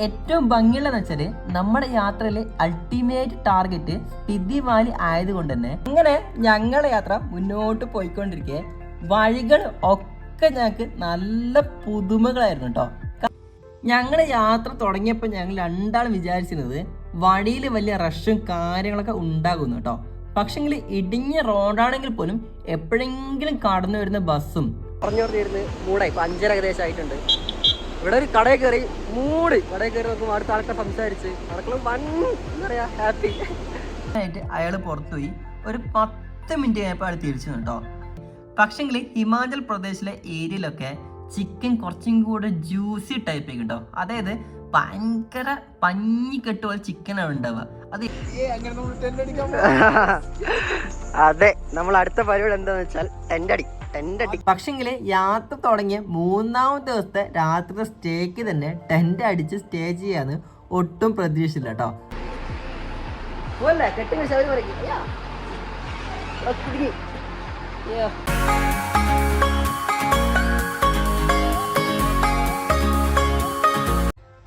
ഏറ്റവും ഭംഗിയുള്ളതെന്ന് വെച്ചാൽ നമ്മുടെ യാത്രയിലെ അൾട്ടിമേറ്റ് ടാർഗറ്റ് സ്പിതി വാലി ആയതുകൊണ്ട് തന്നെ അങ്ങനെ ഞങ്ങളുടെ യാത്ര മുന്നോട്ട് പോയിക്കൊണ്ടിരിക്കെ. വഴികൾ ഒക്കെ ഞങ്ങൾക്ക് നല്ല പുതുമകളായിരുന്നു കേട്ടോ ഞങ്ങളുടെ യാത്ര തുടങ്ങിയപ്പോൾ ഞങ്ങൾ രണ്ടാളും വിചാരിച്ചിരുന്നത് വഴിയിൽ വലിയ റഷും കാര്യങ്ങളൊക്കെ ഉണ്ടാകുന്നു കേട്ടോ പക്ഷെങ്കിൽ ഇടിഞ്ഞ റോഡാണെങ്കിൽ പോലും എപ്പോഴെങ്കിലും കടന്നു വരുന്ന ബസ്സും പറഞ്ഞു പറഞ്ഞിരുന്ന് മൂടായി അഞ്ചര ഏകദേശം ആയിട്ടുണ്ട്. ഇവിടെ ഒരു കടയിൽ കയറി മൂട് കടയിൽ കയറി നോക്കുമ്പോൾ അടുത്ത ആൾക്കാർ സംസാരിച്ച് ആൾക്കാരും വൺ എന്താ പറയാ ഹാപ്പി ആയിട്ട് അയാൾ പുറത്തുപോയി. ഒരു പത്ത് മിനിറ്റ് കഴിഞ്ഞപ്പോൾ അയാൾ തിരിച്ചു കേട്ടോ പക്ഷെങ്കിൽ ഹിമാചൽ പ്രദേശിലെ ഏരിയയിലൊക്കെ ചിക്കൻ കുറച്ചും കൂടെ ജ്യൂസി ടൈപ്പ് കേട്ടോ അതായത് ഭയങ്കര പഞ്ഞിക്കെട്ട് പോലെ ചിക്കനാണ് ഉണ്ടാവുക. അത് അതെ നമ്മൾ അടുത്ത പരിപാടി എന്താന്ന് വെച്ചാൽ ടെന്റ് അടി. ടെന്റ് അടി പക്ഷെങ്കിൽ യാത്ര തുടങ്ങിയ മൂന്നാമത്തെ ദിവസത്തെ രാത്രി സ്റ്റേക്ക് തന്നെ ടെന്റ് അടിച്ച് സ്റ്റേ ചെയ്യാന്ന് ഒട്ടും പ്രതീക്ഷയില്ല കേട്ടോ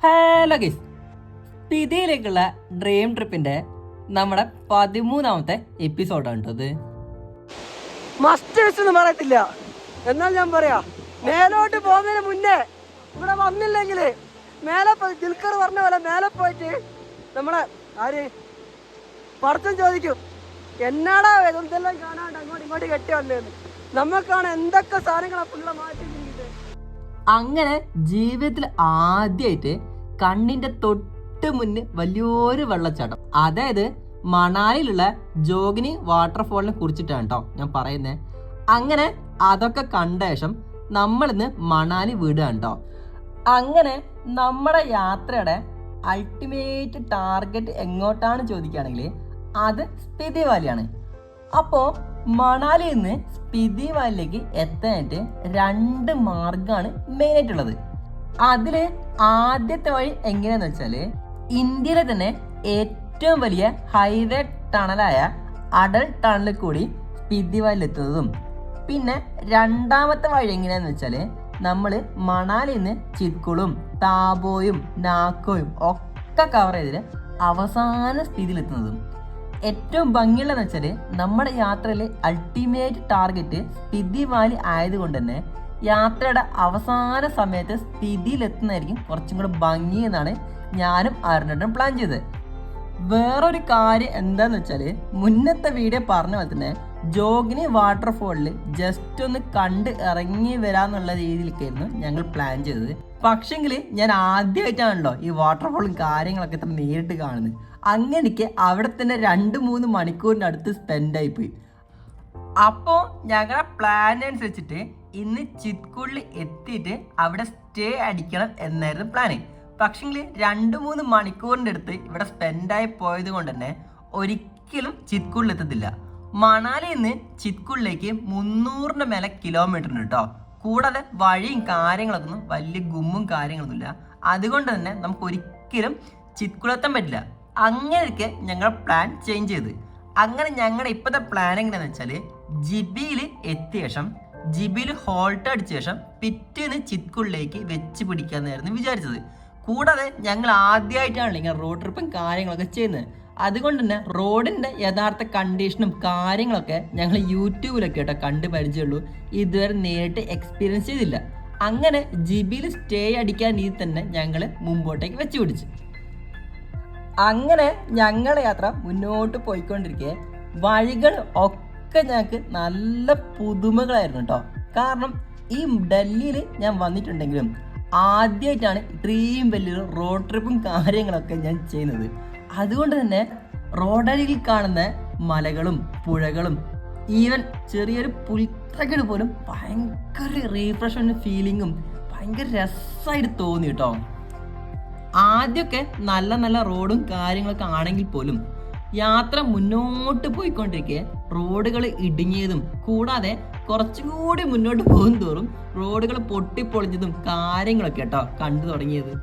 ഹലോ ഗീസ് പിതിയിലേക്കുള്ള ഡ്രീം ട്രിപ്പിന്റെ നമ്മുടെ പതിമൂന്നാമത്തെ എപ്പിസോഡാണ് കേട്ടോ ഇത്. മസ്റ്റ് എന്ന് പറയത്തില്ല. എന്നാൽ ഞാൻ പറയാ. മേലോട്ട് പോകുന്നതിന് മുന്നേ ഇവിടെ വന്നില്ലെങ്കിൽ മേലെ പോയി ദിൽക്കർ പറഞ്ഞ പോലെ മേലെ പോയിട്ട് നമ്മളെ ആര്? പടത്തും ചോദിക്കും. എന്നാടാ ഇതെല്ലാം കാണാണ്ട് അങ്ങോട്ട് ഇങ്ങോട്ട് കെട്ടി വന്നേന്ന്? നമുക്കാണ് എന്തൊക്കെ സാധനങ്ങളാ പിള്ളേ മാറ്റി അങ്ങനെ ജീവിതത്തിൽ ആദ്യമായിട്ട് കണ്ണിന്റെ തൊട്ട് മുന്നിൽ വലിയൊരു വെള്ളച്ചാട്ടം. അതായത് മണാലിയിലുള്ള ജോഗിനി വാട്ടർഫോളിനെ കുറിച്ചിട്ടാണ് കേട്ടോ ഞാൻ പറയുന്നത് അങ്ങനെ അതൊക്കെ കണ്ട ശേഷം നമ്മളിന്ന് മണാലി വിടുകയാണ് കേട്ടോ. അങ്ങനെ നമ്മുടെ യാത്രയുടെ അൾട്ടിമേറ്റ് ടാർഗറ്റ് എങ്ങോട്ടാണ് ചോദിക്കുകയാണെങ്കിൽ അത് സ്പിതി വാലിയാണ് അപ്പോൾ മണാലിയിൽ നിന്ന് സ്പിതി വാലിലേക്ക് എത്താനായിട്ട് രണ്ട് മാർഗമാണ് മെയിൻ ആയിട്ടുള്ളത്. അതിൽ ആദ്യത്തെ വഴി എങ്ങനെയാന്ന് വെച്ചാൽ ഇന്ത്യയിലെ തന്നെ ഏറ്റവും വലിയ ഹൈവേ ടണലായ അടൽ ടണലിൽ കൂടി സ്പിതി പിന്നെ രണ്ടാമത്തെ വഴി എങ്ങനെയാന്ന് വെച്ചാൽ നമ്മൾ മണാലിയിൽ നിന്ന് ചിത്കുളും താബോയും നാക്കോയും ഒക്കെ കവർ ചെയ്തിട്ട് അവസാന സ്ഥിതിയിലെത്തുന്നതും. ഏറ്റവും ഭംഗിയുള്ളതെന്ന് വെച്ചാൽ നമ്മുടെ യാത്രയിലെ അൾട്ടിമേറ്റ് ടാർഗറ്റ് സ്ഥിതി വാലി ആയതുകൊണ്ട് തന്നെ യാത്രയുടെ അവസാന സമയത്ത് സ്ഥിതിയിലെത്തുന്നതായിരിക്കും കുറച്ചും കൂടെ ഭംഗി എന്നാണ് ഞാനും അരുണേട്ടനും പ്ലാൻ ചെയ്തത്. വേറൊരു കാര്യം എന്താന്ന് വെച്ചാൽ മുന്നത്തെ വീഡിയോ പറഞ്ഞ പോലെ തന്നെ ജോഗിനി വാട്ടർഫോളിൽ ജസ്റ്റ് ഒന്ന് കണ്ട് ഇറങ്ങി വരാന്നുള്ള രീതിയിലേക്കായിരുന്നു ഞങ്ങൾ പ്ലാൻ ചെയ്തത്. പക്ഷെങ്കിൽ ഞാൻ ആദ്യമായിട്ടാണല്ലോ ഈ വാട്ടർഫോളും കാര്യങ്ങളൊക്കെ ഇത്ര നേരിട്ട് കാണുന്നത്. അങ്ങനെയൊക്കെ അവിടെ തന്നെ രണ്ട് മൂന്ന് മണിക്കൂറിന്റെ അടുത്ത് സ്പെൻഡ് ആയിപ്പോയി അപ്പോൾ ഞങ്ങളുടെ പ്ലാൻ അനുസരിച്ചിട്ട് ഇന്ന് ചിത്കുളിൽ എത്തിയിട്ട് അവിടെ സ്റ്റേ അടിക്കണം എന്നായിരുന്നു പ്ലാന് പക്ഷെങ്കിൽ രണ്ട് മൂന്ന് മണിക്കൂറിന്റെ അടുത്ത് ഇവിടെ സ്പെൻഡായി പോയത് കൊണ്ട് തന്നെ ഒരിക്കലും ചിത്കുളിൽ എത്തത്തില്ല മണാലിയിൽ നിന്ന് ചിത്കുളിലേക്ക് മുന്നൂറിന്റെ മേലെ കിലോമീറ്റർ കേട്ടോ കൂടാതെ വഴിയും കാര്യങ്ങളൊക്കെ ഒന്നും വലിയ ഗുമ്മും കാര്യങ്ങളൊന്നുമില്ല അതുകൊണ്ട് തന്നെ നമുക്ക് ഒരിക്കലും ചിത്കുളെത്താൻ പറ്റില്ല. അങ്ങനെയൊക്കെ ഞങ്ങൾ പ്ലാൻ ചേഞ്ച് ചെയ്ത്. അങ്ങനെ ഞങ്ങളുടെ ഇപ്പോഴത്തെ പ്ലാൻ എങ്ങനെയാണെന്ന് വെച്ചാൽ ജിബിയിൽ എത്തിയ ശേഷം ജിബിയിൽ ഹോൾട്ട് അടിച്ച ശേഷം പിറ്റേന്ന് ചിത്കുളിലേക്ക് വെച്ച് പിടിക്കാമെന്നായിരുന്നു വിചാരിച്ചത്. കൂടാതെ ഞങ്ങൾ ആദ്യമായിട്ടാണ് ഇങ്ങനെ റോഡ് ട്രിപ്പും കാര്യങ്ങളൊക്കെ ചെയ്യുന്നത്. അതുകൊണ്ട് തന്നെ റോഡിന്റെ യഥാർത്ഥ കണ്ടീഷനും കാര്യങ്ങളൊക്കെ ഞങ്ങൾ യൂട്യൂബിലൊക്കെ കേട്ടോ കണ്ട് പരിചയമുള്ളൂ. ഇതുവരെ നേരിട്ട് എക്സ്പീരിയൻസ് ചെയ്തില്ല. അങ്ങനെ ജിബിയിൽ സ്റ്റേ അടിക്കാൻ രീതി തന്നെ ഞങ്ങൾ മുമ്പോട്ടേക്ക് വെച്ച് പിടിച്ചു. അങ്ങനെ ഞങ്ങളുടെ യാത്ര മുന്നോട്ട് പോയിക്കൊണ്ടിരിക്കെ. വഴികൾ ഒക്കെ ഞങ്ങൾക്ക് നല്ല പുതുമകളായിരുന്നു കേട്ടോ. കാരണം ഈ ഡൽഹിയിൽ ഞാൻ വന്നിട്ടുണ്ടെങ്കിലും ആദ്യമായിട്ടാണ് ഇത്രയും വലിയൊരു റോഡ് ട്രിപ്പും കാര്യങ്ങളൊക്കെ ഞാൻ ചെയ്യുന്നത്. അതുകൊണ്ട് തന്നെ റോഡരികിൽ കാണുന്ന മലകളും പുഴകളും ഈവൻ ചെറിയൊരു പുൽത്തകട് പോലും ഭയങ്കര റീഫ്രഷ് ഫീലിങ്ങും ഭയങ്കര രസമായിട്ട് തോന്നി കേട്ടോ ആദ്യമൊക്കെ നല്ല നല്ല റോഡും കാര്യങ്ങളൊക്കെ ആണെങ്കിൽ പോലും യാത്ര മുന്നോട്ട് പോയിക്കൊണ്ടിരിക്കെ റോഡുകൾ ഇടുങ്ങിയതും കൂടാതെ കുറച്ചും കൂടി മുന്നോട്ട് പോകും തോറും റോഡുകൾ പൊട്ടിപ്പൊളിഞ്ഞതും കാര്യങ്ങളൊക്കെ കേട്ടോ കണ്ടു തുടങ്ങിയത്.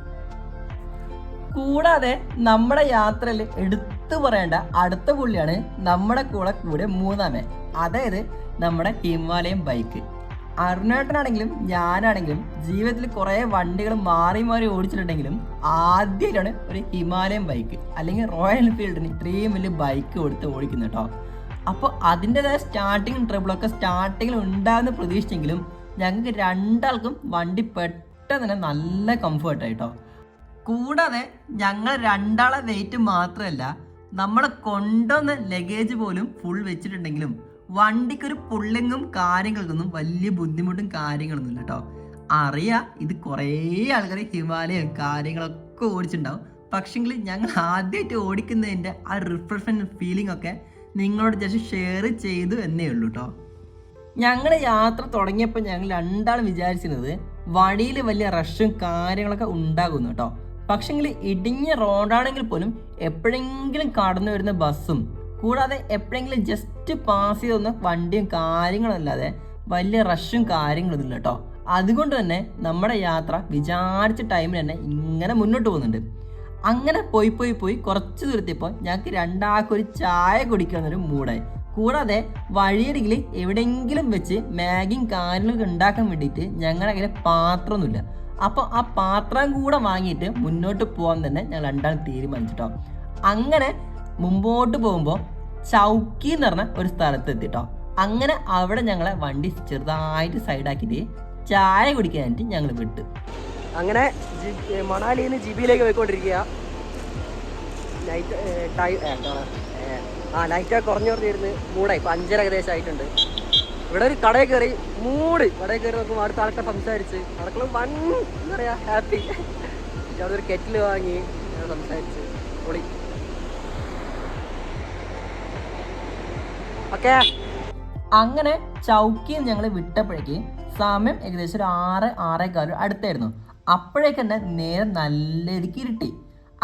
കൂടാതെ നമ്മുടെ യാത്രയിൽ എടുത്തു പറയേണ്ട അടുത്ത പുള്ളിയാണ് നമ്മുടെ കൂടെ കൂടെ മൂന്നാമേ അതായത് നമ്മുടെ ഹിമാലയൻ ബൈക്ക്. അരുണേട്ടനാണെങ്കിലും ഞാനാണെങ്കിലും ജീവിതത്തിൽ കുറേ വണ്ടികൾ മാറി മാറി ഓടിച്ചിട്ടുണ്ടെങ്കിലും ആദ്യമായിട്ടാണ് ഒരു ഹിമാലയൻ ബൈക്ക് അല്ലെങ്കിൽ റോയൽ എൻഫീൽഡിന് ഇത്രയും വലിയ ബൈക്ക് കൊടുത്ത് ഓടിക്കുന്നത് കേട്ടോ. അപ്പോൾ അതിന്റെതായ സ്റ്റാർട്ടിങ് ട്രിബിളൊക്കെ സ്റ്റാർട്ടിങ്ങിൽ ഉണ്ടാകുന്ന പ്രതീക്ഷിച്ചെങ്കിലും ഞങ്ങൾക്ക് രണ്ടാൾക്കും വണ്ടി പെട്ടെന്ന് തന്നെ നല്ല കംഫർട്ടായിട്ടോ കൂടാതെ ഞങ്ങൾ രണ്ടാളെ വെയിറ്റ് മാത്രമല്ല നമ്മളെ കൊണ്ടുവന്ന ലഗേജ് പോലും ഫുൾ വെച്ചിട്ടുണ്ടെങ്കിലും വണ്ടിക്കൊരു പുള്ളിങ്ങും കാര്യങ്ങൾക്കൊന്നും വലിയ ബുദ്ധിമുട്ടും കാര്യങ്ങളൊന്നും ഇല്ല കേട്ടോ അറിയാം ഇത് കുറേ ആൾക്കാർ ഹിമാലയം കാര്യങ്ങളൊക്കെ ഓടിച്ചിട്ടുണ്ടാവും. പക്ഷെങ്കിൽ ഞങ്ങൾ ആദ്യമായിട്ട് ഓടിക്കുന്നതിന്റെ ആ റിഫ്രഷ്മെന്റ് ഫീലിംഗ് ഒക്കെ നിങ്ങളോട് ജസ്റ്റ് ഷെയർ ചെയ്തു എന്നേ ഉള്ളൂ കേട്ടോ ഞങ്ങൾ യാത്ര തുടങ്ങിയപ്പോൾ ഞങ്ങൾ രണ്ടാളും വിചാരിച്ചിരുന്നത് വഴിയിൽ വലിയ റഷും കാര്യങ്ങളൊക്കെ ഉണ്ടാകുന്നു കേട്ടോ പക്ഷെങ്കിൽ ഇടിഞ്ഞ റോഡാണെങ്കിൽ പോലും എപ്പോഴെങ്കിലും കടന്നു വരുന്ന ബസ്സും കൂടാതെ എപ്പോഴെങ്കിലും ജസ്റ്റ് പാസ് ചെയ്ത് വണ്ടിയും കാര്യങ്ങളും അല്ലാതെ വലിയ റഷും കാര്യങ്ങളും ഇല്ല കേട്ടോ അതുകൊണ്ട് തന്നെ നമ്മുടെ യാത്ര വിചാരിച്ച ടൈമിൽ തന്നെ ഇങ്ങനെ മുന്നോട്ട് പോകുന്നുണ്ട്. അങ്ങനെ പോയി പോയി പോയി കുറച്ച് ദൂരത്തിപ്പോൾ ഞങ്ങൾക്ക് രണ്ടാൾക്കൊരു ചായ കുടിക്കണമെന്നൊരു മൂടായി കൂടാതെ വഴിയരികിൽ എവിടെയെങ്കിലും വെച്ച് മാഗിയും കാര്യങ്ങളൊക്കെ ഉണ്ടാക്കാൻ വേണ്ടിയിട്ട് ഞങ്ങളുടെ കയ്യിൽ പാത്രമൊന്നുമില്ല. അപ്പോൾ ആ പാത്രം കൂടെ വാങ്ങിയിട്ട് മുന്നോട്ട് പോകാൻ തന്നെ ഞങ്ങൾ രണ്ടാളും തീരുമാനിച്ചിട്ടോ. അങ്ങനെ മുമ്പോട്ട് പോകുമ്പോൾ ചൗക്കി എന്ന് പറഞ്ഞ ഒരു സ്ഥലത്ത് എത്തിട്ടോ. അങ്ങനെ അവിടെ ഞങ്ങളെ വണ്ടി ചെറുതായിട്ട് സൈഡാക്കിയിട്ട് ചായ കുടിക്കാനായിട്ട് ഞങ്ങൾ വിട്ടു. അങ്ങനെ മണാലിയിൽ നിന്ന് ജിബിയിലേക്ക് പോയിക്കൊണ്ടിരിക്കുക. നൈറ്റ് ടൈം എന്താണ്? ആ നൈറ്റ് കുറഞ്ഞു കുറഞ്ഞിരുന്ന് മൂടായി. ഇപ്പം അഞ്ചര ഏകദേശം ആയിട്ടുണ്ട്. ഇവിടെ ഒരു കടയിൽ കയറി മൂട് കടയിൽ കയറി നോക്കുമ്പോൾ അടുത്ത ആൾക്കാർ സംസാരിച്ച് അടുക്കള വൺ എന്താ പറയുക ഹാപ്പി അവിടെ ഒരു കെറ്റിൽ വാങ്ങി സംസാരിച്ച് പൊളി. ഓക്കേ. അങ്ങനെ ചൗക്കിയിൽ ഞങ്ങൾ വിട്ടപ്പോഴേക്ക് സമയം ഏകദേശം ഒരു ആറ് ആറേക്കാലും അടുത്തായിരുന്നു. അപ്പോഴേക്ക് തന്നെ നേരെ നല്ല രീതിക്ക് ഇരുട്ടി.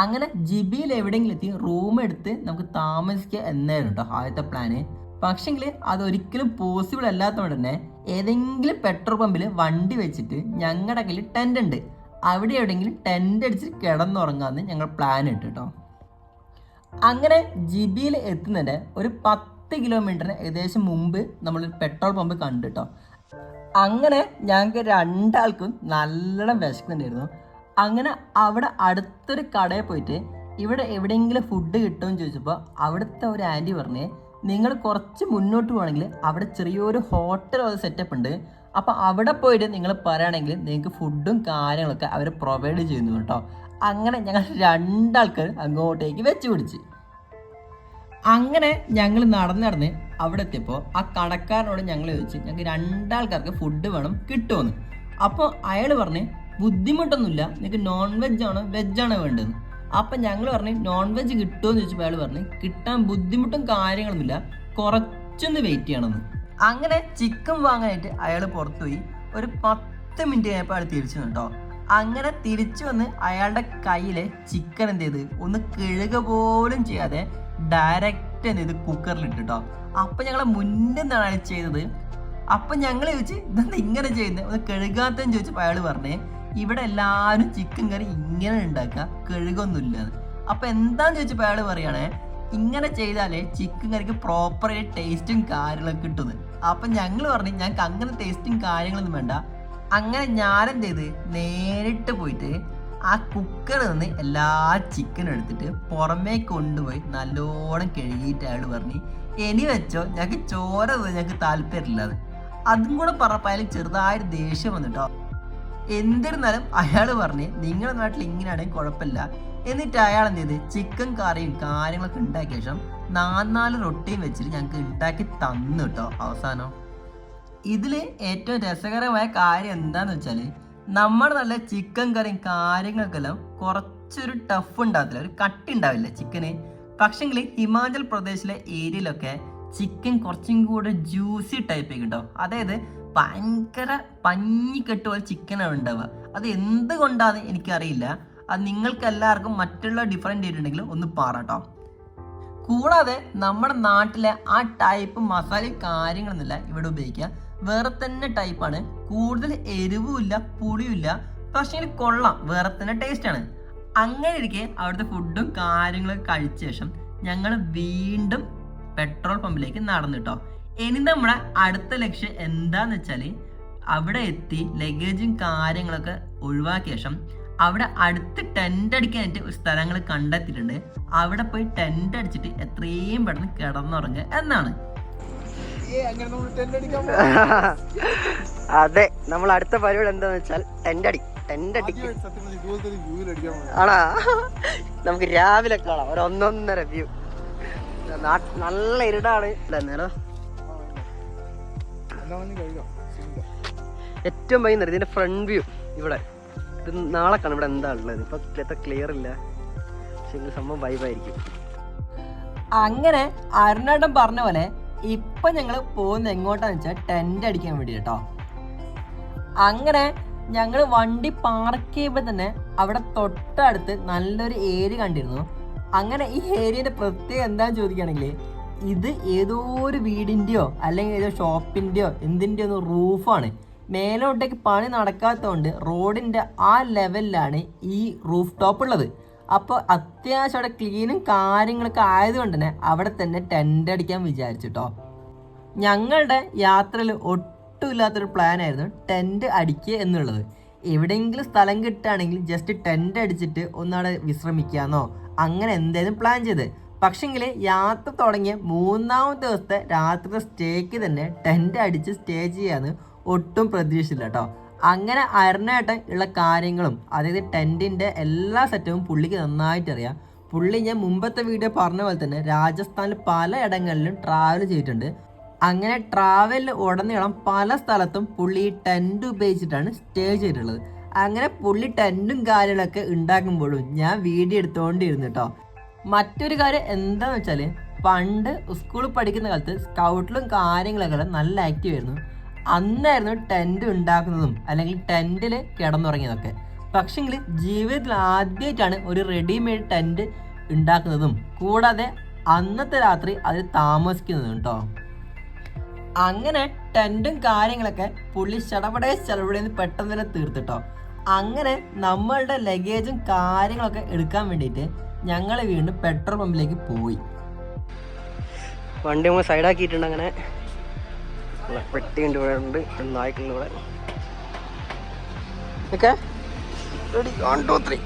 അങ്ങനെ ജിബിയിൽ എവിടെയെങ്കിലും എത്തി റൂം എടുത്ത് നമുക്ക് താമസിക്കുക എന്നായിരുന്നു കേട്ടോ ആദ്യത്തെ പ്ലാന് പക്ഷെങ്കിൽ അതൊരിക്കലും പോസിബിൾ അല്ലാത്തതുകൊണ്ട് തന്നെ ഏതെങ്കിലും പെട്രോൾ പമ്പിൽ വണ്ടി വെച്ചിട്ട് ഞങ്ങളുടെ കയ്യിൽ ടെന്റ് ഉണ്ട്. അവിടെ എവിടെയെങ്കിലും ടെന്റ് അടിച്ച് കിടന്നുറങ്ങാമെന്ന് ഞങ്ങൾ പ്ലാൻ ഇട്ടു കേട്ടോ അങ്ങനെ ജിബിയിൽ എത്തുന്നതിന്റെ ഒരു പത്ത് കിലോമീറ്ററിന് ഏകദേശം മുമ്പ് നമ്മൾ പെട്രോൾ പമ്പ് കണ്ടു കേട്ടോ അങ്ങനെ ഞങ്ങൾക്ക് രണ്ടാൾക്കും നല്ലോണം വിശക്കുന്നുണ്ടായിരുന്നു. അങ്ങനെ അവിടെ അടുത്തൊരു കടയിൽ പോയിട്ട് ഇവിടെ എവിടെയെങ്കിലും ഫുഡ് കിട്ടുമെന്ന് ചോദിച്ചപ്പോൾ അവിടുത്തെ ഒരു ആന്റി പറഞ്ഞ് നിങ്ങൾ കുറച്ച് മുന്നോട്ട് പോകണമെങ്കിൽ അവിടെ ചെറിയൊരു ഹോട്ടൽ സെറ്റപ്പ് ഉണ്ട്. അപ്പോൾ അവിടെ പോയിട്ട് നിങ്ങൾ പറയുകയാണെങ്കിൽ നിങ്ങൾക്ക് ഫുഡും കാര്യങ്ങളൊക്കെ അവർ പ്രൊവൈഡ് ചെയ്യുന്നു കേട്ടോ. അങ്ങനെ ഞങ്ങൾ രണ്ടാൾക്കാർ അങ്ങോട്ടേക്ക് വെച്ച് പിടിച്ച്. അങ്ങനെ ഞങ്ങൾ നടന്ന് നടന്ന് അവിടെ എത്തിയപ്പോൾ ആ കടക്കാരനോട് ഞങ്ങൾ ചോദിച്ചു ഞങ്ങൾക്ക് രണ്ടാൾക്കാർക്ക് ഫുഡ് വേണം കിട്ടുമെന്ന് അപ്പോൾ അയാൾ പറഞ്ഞ് ബുദ്ധിമുട്ടൊന്നുമില്ല നിങ്ങൾക്ക് നോൺ വെജ് ആണോ വെജ് ആണോ വേണ്ടത്? അപ്പം ഞങ്ങൾ പറഞ്ഞ് നോൺ വെജ് കിട്ടുമെന്ന് ചോദിച്ചപ്പോൾ അയാൾ പറഞ്ഞ് കിട്ടാൻ ബുദ്ധിമുട്ടും കാര്യങ്ങളൊന്നുമില്ല കുറച്ചൊന്ന് വെയിറ്റ് ചെയ്യണമെന്ന്. അങ്ങനെ ചിക്കൻ വാങ്ങാനായിട്ട് അയാൾ പുറത്തുപോയി. ഒരു പത്ത് മിനിറ്റ് കഴിഞ്ഞപ്പോൾ അയാൾ തിരിച്ചു കേട്ടോ അങ്ങനെ തിരിച്ചു വന്ന് അയാളുടെ കയ്യിലെ ചിക്കൻ എന്ത് ചെയ്ത് ഒന്ന് കിഴുക പോലും ചെയ്യാതെ ഡയറക്റ്റ് എന്ത് ഇത് കുക്കറിൽ ഇട്ടിട്ടോ അപ്പൊ ഞങ്ങളെ മുന്നേ നിന്നാണ് ചെയ്തത്? അപ്പൊ ഞങ്ങൾ ചോദിച്ച് ഇതെന്താ ഇങ്ങനെ ചെയ്യുന്നത് ഒന്ന് കഴുകാത്തെന്ന് ചോദിച്ചപ്പോൾ അയാൾ പറഞ്ഞേ ഇവിടെ എല്ലാവരും ചിക്കൻ കറി ഇങ്ങനെ ഉണ്ടാക്കുക കഴുകൊന്നുമില്ല. അപ്പൊ എന്താന്ന് ചോദിച്ചപ്പോൾ അയാൾ പറയണേ ഇങ്ങനെ ചെയ്താലേ ചിക്കൻ കറിക്ക് പ്രോപ്പറായിട്ട് ടേസ്റ്റും കാര്യങ്ങളൊക്കെ കിട്ടുന്നത് അപ്പൊ ഞങ്ങൾ പറഞ്ഞു ഞങ്ങൾക്ക് അങ്ങനെ ടേസ്റ്റും കാര്യങ്ങളൊന്നും വേണ്ട. അങ്ങനെ ഞാനെന്ത് ചെയ്ത് നേരിട്ട് പോയിട്ട് ആ കുക്കറിൽ നിന്ന് എല്ലാ ചിക്കനും എടുത്തിട്ട് പുറമേ കൊണ്ടുപോയി നല്ലോണം കഴുകിയിട്ട് അയാൾ പറഞ്ഞു എനി വെച്ചോ? ഞങ്ങൾക്ക് ചോര ഞങ്ങൾക്ക് താല്പര്യമില്ല അത്. കൂടെ പറഞ്ഞപ്പോൾ അയാൾ ചെറുതായൊരു ദേഷ്യം വന്നിട്ടോ. എന്നിരുന്നാലും അയാൾ പറഞ്ഞ് നിങ്ങളുടെ നാട്ടിൽ ഇങ്ങനെയാണെങ്കിൽ കുഴപ്പമില്ല. എന്നിട്ട് അയാൾ എന്ത് ചെയ്ത് ചിക്കൻ കറിയും കാര്യങ്ങളൊക്കെ ഉണ്ടാക്കിയ ശേഷം നാല് റൊട്ടിയും വെച്ചിട്ട് ഞങ്ങൾക്ക് ഉണ്ടാക്കി തന്നു കേട്ടോ അവസാനം. ഇതിൽ ഏറ്റവും രസകരമായ കാര്യം എന്താണെന്ന് വെച്ചാൽ നമ്മുടെ നല്ല ചിക്കൻ കറിയും കാര്യങ്ങൾക്കെല്ലാം കുറച്ചൊരു ടഫ് ഉണ്ടാകത്തില്ല ഒരു കട്ടി ഉണ്ടാവില്ല ചിക്കന് പക്ഷെങ്കിൽ ഹിമാചൽ പ്രദേശിലെ ഏരിയയിലൊക്കെ ചിക്കൻ കുറച്ചും കൂടെ ജ്യൂസി ടൈപ്പ് കിട്ടും അതായത് ഭയങ്കര പഞ്ഞിക്കെട്ട് പോലെ ചിക്കനാണ് ഉണ്ടാവുക. അത് എന്തുകൊണ്ടാന്ന് എനിക്കറിയില്ല. അത് നിങ്ങൾക്ക് എല്ലാവർക്കും മറ്റുള്ള ഡിഫറെന്റ് ആയിട്ടുണ്ടെങ്കിൽ ഒന്ന് പാറട്ടോ. കൂടാതെ നമ്മുടെ നാട്ടിലെ ആ ടൈപ്പ് മസാല കാര്യങ്ങളൊന്നുമില്ല ഇവിടെ ഉപയോഗിക്കുക. വേറെ തന്നെ ടൈപ്പാണ് കൂടുതൽ എരിവുമില്ല പുളിയുമില്ല. പക്ഷേ കൊള്ളാം വേറെ തന്നെ ടേസ്റ്റ് ആണ്. അങ്ങനെ ഇരിക്കെ അവിടുത്തെ ഫുഡും കാര്യങ്ങളൊക്കെ കഴിച്ച ശേഷം ഞങ്ങൾ വീണ്ടും പെട്രോൾ പമ്പിലേക്ക് നടന്നു കേട്ടോ ഇനി നമ്മുടെ അടുത്ത ലക്ഷ്യം എന്താന്ന് വെച്ചാൽ അവിടെ എത്തി ലഗേജും കാര്യങ്ങളൊക്കെ ഒഴിവാക്കിയ ശേഷം അവിടെ അടുത്ത് ടെന്റ് അടിക്കാനായിട്ട് ഒരു സ്ഥലങ്ങൾ കണ്ടെത്തിയിട്ടുണ്ട്. അവിടെ പോയി ടെന്റ് അടിച്ചിട്ട് എത്രയും പെട്ടെന്ന് കിടന്നുറങ്ങുക എന്നാണ്. അതെ നമ്മൾ അടുത്ത പരിപാടി എന്താന്ന് വെച്ചാൽ ടെന്റ് അടി ടെന്റ് അടിക്കും. ആണാ? നമുക്ക് രാവിലെ കാണാം ഒരു ഒന്നൊന്നര വ്യൂ നല്ല ഇരുടാണ്. നേരോ ഏറ്റവും ഭയങ്കര ഇതിന്റെ ഫ്രണ്ട് വ്യൂ ഇവിടെ. ഇത് നാളെ കാണാം ഇവിടെ എന്താ ഉള്ളത്? ഇപ്പൊ ഇത്ര ക്ലിയർ ഇല്ല. പക്ഷെ സംഭവം വൈബായിരിക്കും അങ്ങനെ അരുണേട്ടൻ പറഞ്ഞ പോലെ ഇപ്പൊ ഞങ്ങൾ പോകുന്ന എങ്ങോട്ടാന്ന് വെച്ചാൽ ടെന്റ് അടിക്കാൻ വേണ്ടി കേട്ടോ അങ്ങനെ ഞങ്ങൾ വണ്ടി പാർക്ക് ചെയ്യുമ്പോൾ തന്നെ അവിടെ തൊട്ടടുത്ത് നല്ലൊരു ഏരിയ കണ്ടിരുന്നു. അങ്ങനെ ഈ ഏരിയന്റെ പ്രത്യേകം എന്താന്ന് ചോദിക്കുകയാണെങ്കിൽ ഇത് ഏതോ ഒരു വീടിന്റെയോ അല്ലെങ്കിൽ ഏതോ ഷോപ്പിന്റെയോ എന്തിന്റെയോ ഒന്ന് റൂഫാണ്. മേലോട്ടേക്ക് പണി നടക്കാത്തതുകൊണ്ട് റോഡിന്റെ ആ ലെവലിലാണ് ഈ റൂഫ് ടോപ്പ് ഉള്ളത്. അപ്പോൾ അത്യാവശ്യം അവിടെ ക്ലീനും കാര്യങ്ങളൊക്കെ ആയതുകൊണ്ട് തന്നെ അവിടെ തന്നെ ടെന്റ് അടിക്കാൻ വിചാരിച്ചിട്ടോ ഞങ്ങളുടെ യാത്രയിൽ ഒട്ടുമില്ലാത്തൊരു പ്ലാൻ ആയിരുന്നു ടെന്റ് അടിക്കുക എന്നുള്ളത്. എവിടെയെങ്കിലും സ്ഥലം കിട്ടുകയാണെങ്കിൽ ജസ്റ്റ് ടെന്റ് അടിച്ചിട്ട് ഒന്നവിടെ വിശ്രമിക്കാന്നോ. അങ്ങനെ എന്തായാലും പ്ലാൻ ചെയ്ത്. പക്ഷെങ്കിൽ യാത്ര തുടങ്ങിയ മൂന്നാമത്തെ ദിവസത്തെ രാത്രി സ്റ്റേക്ക് തന്നെ ടെന്റ് അടിച്ച് സ്റ്റേ ചെയ്യാന്ന് ഒട്ടും പ്രതീക്ഷിച്ചില്ല കേട്ടോ അങ്ങനെ അരുണേട്ടൻ ഉള്ള കാര്യങ്ങളും അതായത് ടെന്റിന്റെ എല്ലാ സെറ്റവും പുള്ളിക്ക് നന്നായിട്ട് അറിയാം പുള്ളി ഞാൻ മുമ്പത്തെ വീഡിയോ പറഞ്ഞ പോലെ തന്നെ രാജസ്ഥാനിൽ പല ഇടങ്ങളിലും ട്രാവൽ ചെയ്തിട്ടുണ്ട്. അങ്ങനെ ട്രാവലിൽ ഉടനീളം പല സ്ഥലത്തും പുള്ളി ഈ ടെന്റ് ഉപയോഗിച്ചിട്ടാണ് സ്റ്റേ ചെയ്തിട്ടുള്ളത്. അങ്ങനെ പുള്ളി ടെന്റും കാര്യങ്ങളൊക്കെ ഉണ്ടാക്കുമ്പോഴും ഞാൻ വീഡിയോ എടുത്തുകൊണ്ടിരുന്നു കേട്ടോ മറ്റൊരു കാര്യം എന്താണെന്ന് വെച്ചാൽ പണ്ട് സ്കൂളിൽ പഠിക്കുന്ന കാലത്ത് സ്കൗട്ടിലും കാര്യങ്ങളൊക്കെ നല്ല ആക്റ്റീവ് ആയിരുന്നു. അന്നായിരുന്നു ടെന്റ് ഉണ്ടാക്കുന്നതും അല്ലെങ്കിൽ ടെന്റിൽ കിടന്നുറങ്ങിയതൊക്കെ. പക്ഷെങ്കിൽ ജീവിതത്തിൽ ആദ്യമായിട്ടാണ് ഒരു റെഡിമെയ്ഡ് ടെന്റ് ഉണ്ടാക്കുന്നതും. കൂടാതെ അന്നത്തെ രാത്രി അതിൽ താമസിക്കുന്നതും കേട്ടോ അങ്ങനെ ടെന്റും കാര്യങ്ങളൊക്കെ പുള്ളി ചടപടേ ചടപടേന്ന് പെട്ടെന്ന് തന്നെ തീർത്തിട്ടോ അങ്ങനെ നമ്മളുടെ ലഗേജും കാര്യങ്ങളൊക്കെ എടുക്കാൻ വേണ്ടിയിട്ട് ഞങ്ങൾ വീണ്ടും പെട്രോൾ പമ്പിലേക്ക് പോയി. വണ്ടി നമ്മൾ സൈഡാക്കിയിട്ടുണ്ട് അങ്ങനെ. പെട്ടിയുണ്ട് ഇവിടെ ഉണ്ട് നായ്ക്കുണ്ട് ഇവിടെ okay ready one two three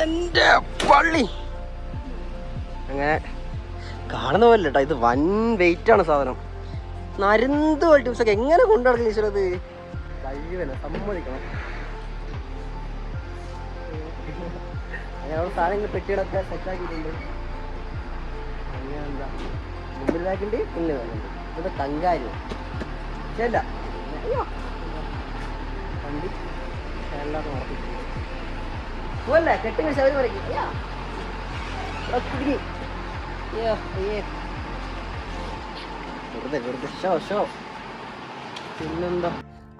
എന്റെ പള്ളി. അങ്ങനെ കാണുന്ന പോലെ കേട്ടോ ഇത് വൻ വെയിറ്റ് ആണ് സാധനം. നരുന്ത് പോലത്തെ ദിവസമൊക്കെ എങ്ങനെ കൊണ്ടു നടക്കുന്ന ഈശ്വരത് കഴിവല്ല സമ്മതിക്കണം. അങ്ങനെ സാധനം സാധനങ്ങൾ പെട്ടികളൊക്കെ സെറ്റാക്കിയിട്ടുണ്ട് അങ്ങനെ എന്താ മുമ്പിൽ ബാക്കുണ്ട് പിന്നിൽ ബാക്കുണ്ട് ഇവിടെ കങ്കാരി അയ്യോ. വണ്ടി പോവല്ലേ? കെട്ടിങ്ങ ഷോ ഷോ പിന്നെന്താ?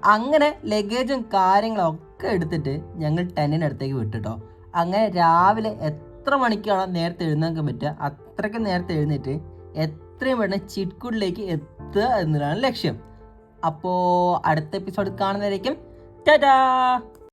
അങ്ങനെ ലഗേജും കാര്യങ്ങളും ഒക്കെ എടുത്തിട്ട് ഞങ്ങൾ ടെന്നിനടുത്തേക്ക് വിട്ടിട്ടോ. അങ്ങനെ രാവിലെ എത്ര മണിക്കാണോ നേരത്തെ എഴുന്നേക്കാൻ പറ്റുക അത്രയ്ക്ക് നേരത്തെ എഴുന്നേറ്റ് എത്രയും പെട്ടെന്ന് ചിറ്റ്കുഡിലേക്ക് എത്തുക എന്നതാണ് ലക്ഷ്യം. അപ്പോൾ അടുത്ത എപ്പിസോഡ് കാണുന്നതായിരിക്കും ടാറ്റാ!